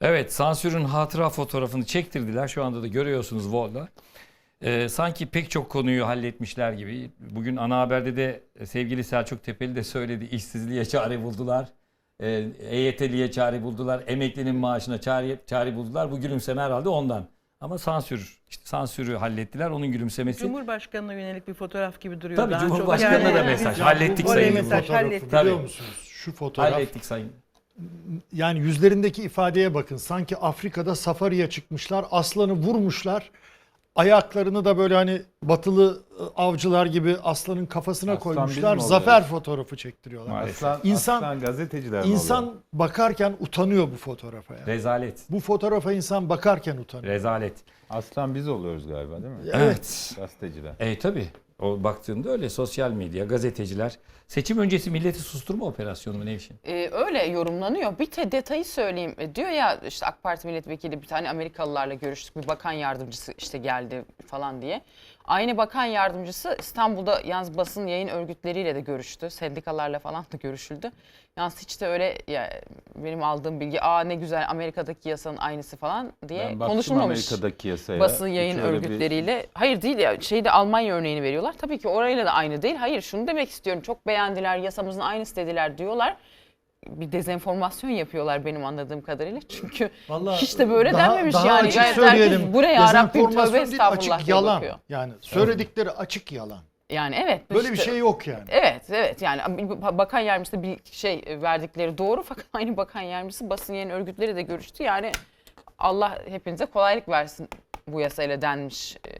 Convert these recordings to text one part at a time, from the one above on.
Evet sansürün hatıra fotoğrafını çektirdiler. Şu anda da görüyorsunuz Vol'da. Ee, sanki pek çok konuyu halletmişler gibi. Bugün ana haberde de sevgili Selçuk Tepeli de söyledi. İşsizliğe çare buldular. Ee, EYT'liye çare buldular. Emeklinin maaşına çare, çare buldular. Bu gülümseme herhalde ondan. Ama sansür, işte sansürü hallettiler. Onun gülümsemesi. Cumhurbaşkanına yönelik bir fotoğraf gibi duruyor. Tabii daha çok. Cumhurbaşkanına da mesaj. Hallettik Oraya sayın. mesaj fotoğrafı hallettik. Biliyor Tabii. musunuz? Şu fotoğraf. Hallettik sayın. Yani yüzlerindeki ifadeye bakın. Sanki Afrika'da safariye çıkmışlar. Aslanı vurmuşlar. Ayaklarını da böyle hani batılı e, avcılar gibi aslanın kafasına Aslan koymuşlar. Zafer fotoğrafı çektiriyorlar. Maalesef. Aslan, İnsan- aslan gazeteciler mi oluyor? İnsan bakarken utanıyor bu fotoğrafa. ya. Rezalet. Bu fotoğrafa insan bakarken utanıyor. Rezalet. Aslan biz oluyoruz galiba değil mi? Evet. Gazeteciler. E tabi. O baktığında öyle sosyal medya, gazeteciler. Seçim öncesi milleti susturma operasyonu mu Nevşin? Ee, öyle yorumlanıyor. Bir te detayı söyleyeyim. E, diyor ya işte AK Parti milletvekili bir tane Amerikalılarla görüştük. Bir bakan yardımcısı işte geldi falan diye. Aynı bakan yardımcısı İstanbul'da yalnız basın yayın örgütleriyle de görüştü. Sendikalarla falan da görüşüldü. Yalnız hiç de öyle ya, benim aldığım bilgi aa ne güzel Amerika'daki yasanın aynısı falan diye Ben baktım konuşulmamış. Amerika'daki yasaya. basın yayın öyle bir- örgütleriyle. Hayır değil ya şeyde Almanya örneğini veriyorlar. Tabii ki orayla da aynı değil. Hayır şunu demek istiyorum. Çok beğendiler yasamızın aynısı dediler diyorlar. Bir dezenformasyon yapıyorlar benim anladığım kadarıyla. Çünkü Vallahi hiç de böyle daha- denmemiş daha yani. açık Gayet söyleyelim. herkes buraya ya Rabbim tövbe estağfurullah açık yalan. bakıyor. Yani söyledikleri açık yalan. Yani evet. Böyle bir işte- şey yok yani. Evet evet yani bakan yardımcısı bir şey verdikleri doğru fakat aynı bakan yardımcısı basın yayın örgütleri de görüştü. Yani Allah hepinize kolaylık versin bu yasayla denmiş e,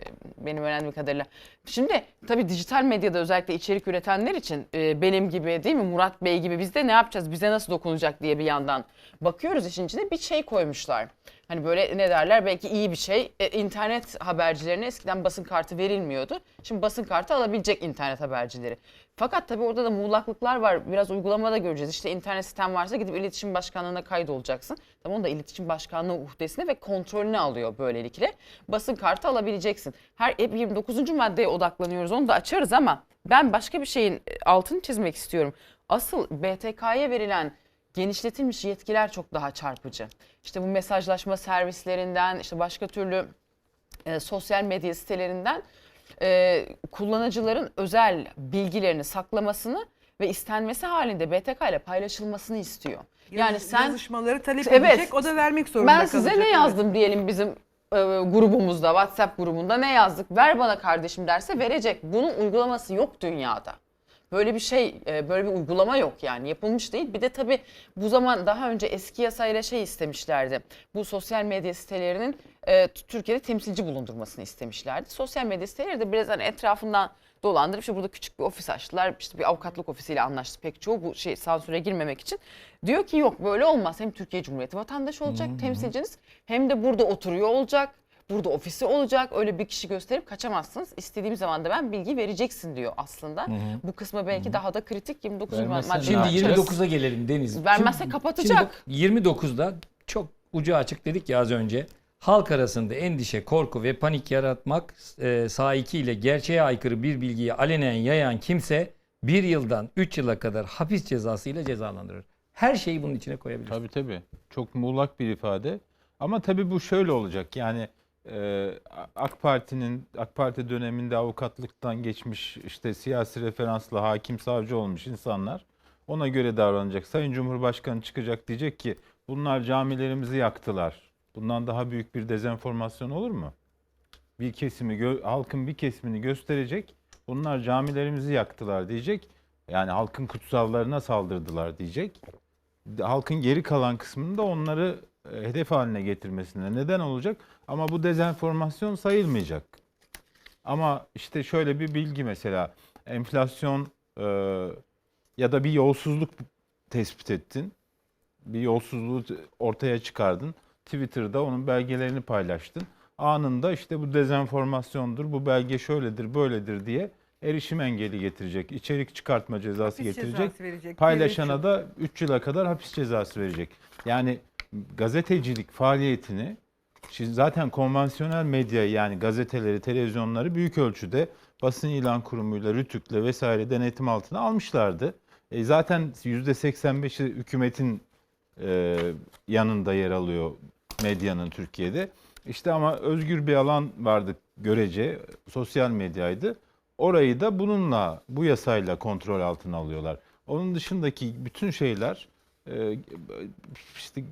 benim öğrendiğim kadarıyla. Şimdi tabii dijital medyada özellikle içerik üretenler için e, benim gibi değil mi Murat Bey gibi biz de ne yapacağız bize nasıl dokunacak diye bir yandan bakıyoruz işin içine bir şey koymuşlar. Hani böyle ne derler belki iyi bir şey. E, internet habercilerine eskiden basın kartı verilmiyordu. Şimdi basın kartı alabilecek internet habercileri. Fakat tabii orada da muğlaklıklar var. Biraz uygulamada göreceğiz. İşte internet sitem varsa gidip iletişim başkanlığına kaydolacaksın. Tamam onu da iletişim başkanlığı uhdesine ve kontrolüne alıyor böylelikle. Basın kartı alabileceksin. Her hep 29. maddeye odaklanıyoruz. Onu da açarız ama ben başka bir şeyin altını çizmek istiyorum. Asıl BTK'ya verilen genişletilmiş yetkiler çok daha çarpıcı. İşte bu mesajlaşma servislerinden, işte başka türlü e, sosyal medya sitelerinden e, kullanıcıların özel bilgilerini saklamasını ve istenmesi halinde BTK ile paylaşılmasını istiyor. Yani Yazış- sen yazışmaları talep Evet. edecek, o da vermek zorunda ben size kalacak. ne Evet. yazdım diyelim bizim e, grubumuzda, WhatsApp grubunda ne yazdık? Ver bana kardeşim derse verecek. Bunun uygulaması yok dünyada. Böyle bir şey, e, böyle bir uygulama yok yani yapılmış değil. Bir de tabii bu zaman daha önce eski yasayla şey istemişlerdi. Bu sosyal medya sitelerinin e, Türkiye'de temsilci bulundurmasını istemişlerdi. Sosyal medya siteleri de biraz hani etrafından dolandırıp işte burada küçük bir ofis açtılar. İşte bir avukatlık ofisiyle anlaştı pek çoğu bu şey sansüre girmemek için. Diyor ki yok böyle olmaz. Hem Türkiye Cumhuriyeti vatandaşı olacak temsilciniz hem de burada oturuyor olacak. Burada ofisi olacak. Öyle bir kişi gösterip kaçamazsınız. İstediğim zaman da ben bilgi vereceksin diyor aslında. Bu kısmı belki daha da kritik 29 Vermezsen madde. Şimdi yapacağız? 29'a gelelim Deniz. Vermezse Şimdi- kapatacak. Şimdi bak, 29'da çok ucu açık dedik ya az önce. Halk arasında endişe, korku ve panik yaratmak e, sahikiyle gerçeğe aykırı bir bilgiyi alenen yayan kimse bir yıldan 3 yıla kadar hapis cezası ile cezalandırır. Her şeyi bunun içine koyabilir. Tabii tabii. Çok muğlak bir ifade. Ama tabii bu şöyle olacak. Yani AK Parti'nin AK Parti döneminde avukatlıktan geçmiş işte siyasi referanslı hakim savcı olmuş insanlar ona göre davranacak. Sayın Cumhurbaşkanı çıkacak diyecek ki bunlar camilerimizi yaktılar. Bundan daha büyük bir dezenformasyon olur mu? Bir kesimi halkın bir kesimini gösterecek. Bunlar camilerimizi yaktılar diyecek. Yani halkın kutsallarına saldırdılar diyecek halkın geri kalan kısmını da onları e, hedef haline getirmesine neden olacak. Ama bu dezenformasyon sayılmayacak. Ama işte şöyle bir bilgi mesela enflasyon e, ya da bir yolsuzluk tespit ettin. Bir yolsuzluğu ortaya çıkardın. Twitter'da onun belgelerini paylaştın. Anında işte bu dezenformasyondur, bu belge şöyledir, böyledir diye erişim engeli getirecek, içerik çıkartma cezası Hapis getirecek. cezası verecek. Paylaşana da 3 yıla kadar hapis cezası verecek. Yani gazetecilik faaliyetini şimdi zaten konvansiyonel medya yani gazeteleri, televizyonları büyük ölçüde basın ilan kurumuyla, rütükle vesaire denetim altına almışlardı. E zaten %85'i hükümetin e, yanında yer alıyor medyanın Türkiye'de. İşte ama özgür bir alan vardı görece sosyal medyaydı. Orayı da bununla bu yasayla kontrol altına alıyorlar. Onun dışındaki bütün şeyler e, işte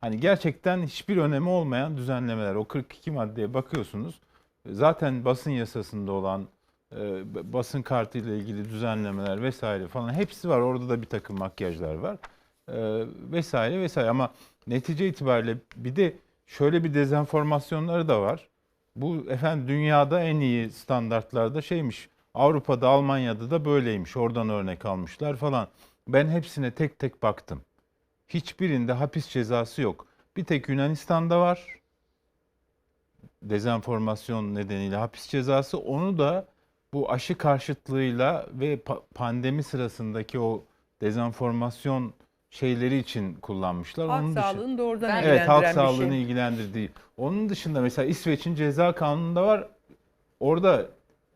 hani gerçekten hiçbir önemi olmayan düzenlemeler. O 42 maddeye bakıyorsunuz. Zaten basın yasasında olan e, basın kartı ile ilgili düzenlemeler vesaire falan hepsi var. Orada da bir takım makyajlar var. E, vesaire vesaire ama netice itibariyle bir de şöyle bir dezenformasyonları da var. Bu efendim dünyada en iyi standartlarda şeymiş. Avrupa'da, Almanya'da da böyleymiş. Oradan örnek almışlar falan. Ben hepsine tek tek baktım. Hiçbirinde hapis cezası yok. Bir tek Yunanistan'da var. Dezenformasyon nedeniyle hapis cezası. Onu da bu aşı karşıtlığıyla ve pa- pandemi sırasındaki o dezenformasyon şeyleri için kullanmışlar. Halk Onun dışı- sağlığını doğrudan Ben- Evet halk bir sağlığını şey. ilgilendirdiği. Onun dışında mesela İsveç'in ceza kanununda var. Orada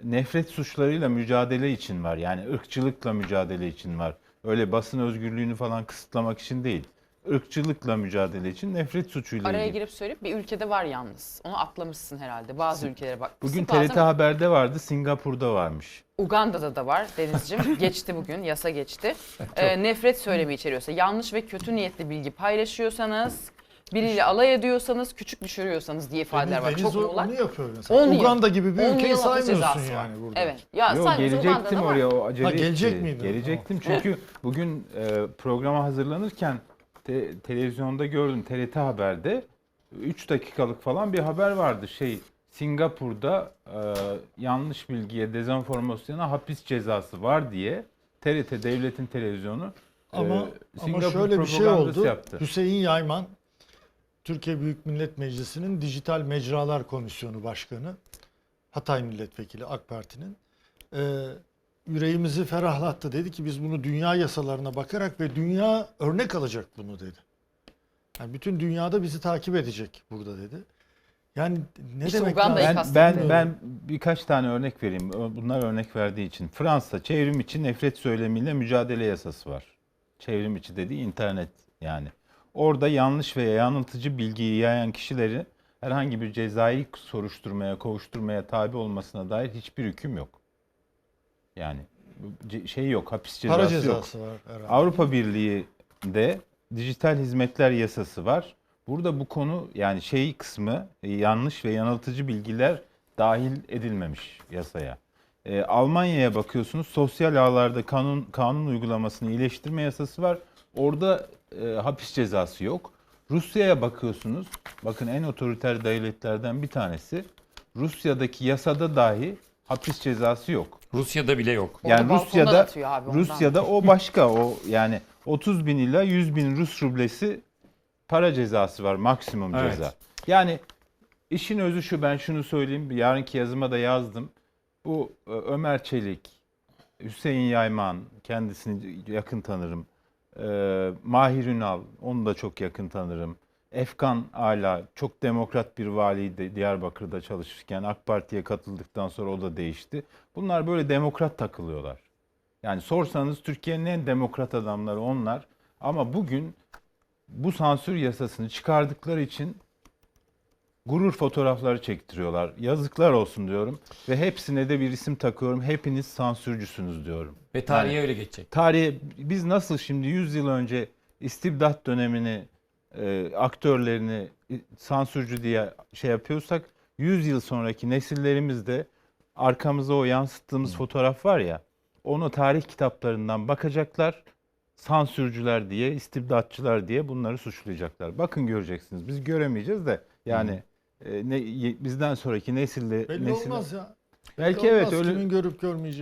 nefret suçlarıyla mücadele için var. Yani ırkçılıkla mücadele için var. Öyle basın özgürlüğünü falan kısıtlamak için değil. Irkçılıkla mücadele için nefret suçuyla Araya ilgili. girip söyleyip bir ülkede var yalnız. Onu atlamışsın herhalde. Bazı ülkelere bak. Bugün Bazen TRT Haber'de vardı, Singapur'da varmış. Uganda'da da var Denizciğim. geçti bugün, yasa geçti. Ee, nefret söylemi içeriyorsa, yanlış ve kötü niyetli bilgi paylaşıyorsanız, biriyle alay ediyorsanız, küçük düşürüyorsanız diye ifadeler var. Çok muğlak. onu yapıyor mesela. 10 yıl. Uganda gibi bir 10 ülkeyi yıl hapis saymıyorsun cezası var. yani burada. Evet. Ya Yo, sadece gelecektim Uganda'da oraya o acele Ha, gelecek etti. miydin? Gelecektim çünkü bugün e, programa hazırlanırken te- televizyonda gördüm TRT Haber'de 3 dakikalık falan bir haber vardı. Şey Singapur'da e, yanlış bilgiye, dezenformasyona hapis cezası var diye TRT devletin televizyonu e, Ama, ama Singapur şöyle bir şey propagandası oldu. yaptı. Hüseyin Yayman, Türkiye Büyük Millet Meclisi'nin Dijital Mecralar Komisyonu Başkanı, Hatay Milletvekili AK Parti'nin e, yüreğimizi ferahlattı. Dedi ki biz bunu dünya yasalarına bakarak ve dünya örnek alacak bunu dedi. Yani bütün dünyada bizi takip edecek burada dedi. Yani ne İşte demek? Ben, ben ben birkaç tane örnek vereyim. Bunlar örnek verdiği için. Fransa çevrim içi nefret söylemiyle mücadele yasası var. Çevrim içi dediği internet yani. Orada yanlış veya yanıltıcı bilgiyi yayan kişileri herhangi bir cezai soruşturmaya, kovuşturmaya tabi olmasına dair hiçbir hüküm yok. Yani şey yok, hapis cezası, Para yok. cezası var herhalde. Avrupa Birliği'de dijital hizmetler yasası var. Burada bu konu yani şey kısmı e, yanlış ve yanıltıcı bilgiler dahil edilmemiş yasaya. Ee, Almanya'ya bakıyorsunuz sosyal ağlarda kanun kanun uygulamasını iyileştirme yasası var. Orada e, hapis cezası yok. Rusya'ya bakıyorsunuz. Bakın en otoriter devletlerden bir tanesi. Rusya'daki yasada dahi hapis cezası yok. Rusya'da bile yok. Orada Yani Rusya'da. Rusya'da o başka o yani 30 bin ila 100 bin Rus rublesi para cezası var maksimum Evet. ceza. Yani işin özü şu ben şunu söyleyeyim yarınki yazıma da yazdım. Bu e, Ömer Çelik, Hüseyin Yayman kendisini yakın tanırım. E, Mahir Ünal onu da çok yakın tanırım. Efkan Ala çok demokrat bir valiydi Diyarbakır'da çalışırken AK Parti'ye katıldıktan sonra o da değişti. Bunlar böyle demokrat takılıyorlar. Yani sorsanız Türkiye'nin en demokrat adamları onlar. Ama bugün bu sansür yasasını çıkardıkları için gurur fotoğrafları çektiriyorlar. Yazıklar olsun diyorum. Ve hepsine de bir isim takıyorum. Hepiniz sansürcüsünüz diyorum. Ve tarihe öyle geçecek. Tarihe biz nasıl şimdi 100 yıl önce istibdat dönemini e, aktörlerini sansürcü diye şey yapıyorsak 100 yıl sonraki nesillerimiz de arkamıza o yansıttığımız fotoğraf var ya onu tarih kitaplarından bakacaklar sansürcüler diye istibdatçılar diye bunları suçlayacaklar. Bakın göreceksiniz biz göremeyeceğiz de yani e, ne, bizden sonraki nesilde Belli nesil olmaz ya. belki Belli evet olmaz öyle kimin görüp görmeyeceği.